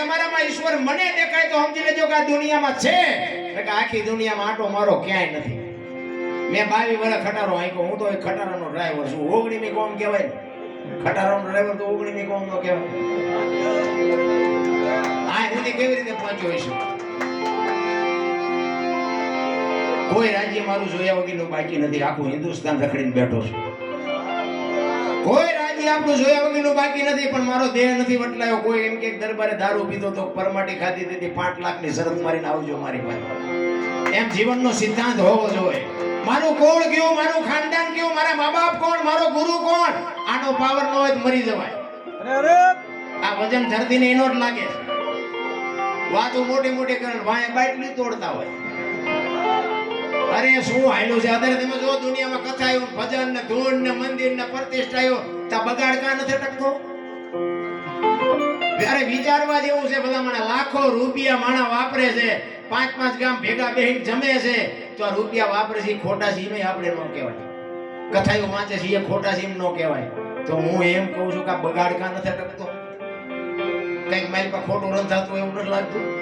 તમારામાં ઈશ્વર મને દેખાય તો સમજી લેજો કે આ દુનિયામાં છે. કે આખી દુનિયામાં આટો મારો ક્યાંય નથી. મેં બાવી વર્ષ ખટારો આંક્યો. હું તો એક ખટારાનો ડ્રાઈવર છું. ઓગણી ની કોમ કહેવાય ને. ખટારાનો ડ્રાઈવર તો ઓગણી ની કોમ નો કહેવાય. આ સુધી કેવી રીતે પહોંચ્યો હશે કોઈ રાજ્ય મારું જોયા વગરનું બાકી નથી. આખું હિન્દુસ્તાન રખડીને બેઠો છું. કોઈ રાજી આપણું જોયા વગરનું બાકી નથી પણ મારો દેહ નથી વટલાયો કોઈ એમ કે દરબારે દારૂ પીધો તો પરમાટી ખાધી તેથી પાંચ લાખની શરત મારીને આવજો મારી પાસે. એમ જીવનનો સિદ્ધાંત હોવો જોઈએ. મારું કોણ કયું મારું ખાનદાન કયું? મારા મા બાપ કોણ? મારો ગુરુ કોણ? આનો પાવર ન હોય તો મરી જવાય. આ વજન ધરતીને એનો જ લાગે છે. વાતો મોટી મોટી કરે વાય બાટલી તોડતા હોય. અરે શું હાલ્યું છે? અત્યારે તમે જો દુનિયામાં કથાયું ભજન ને ધૂન ને મંદિર ને પ્રતિષ્ઠાયો તા બગાડ કા નથી ટકતો ત્યારે વિચારવા જેવું છે બધા મને. લાખો રૂપિયા માણા વાપરે છે. પાંચ પાંચ ગામ ભેગા બેહીને જમે છે. તો આ રૂપિયા વાપરે છે ખોટા છે ઈમે આપણે ન કહેવાય. કથાયું વાંચે છે એ ખોટા છે એમ ન કહેવાય. તો હું એમ કહું છું કે આ બગાડ કા નથી ટકતો કંઈક મારી પાસે ખોટું રન થતું, એવું નથી લાગતું?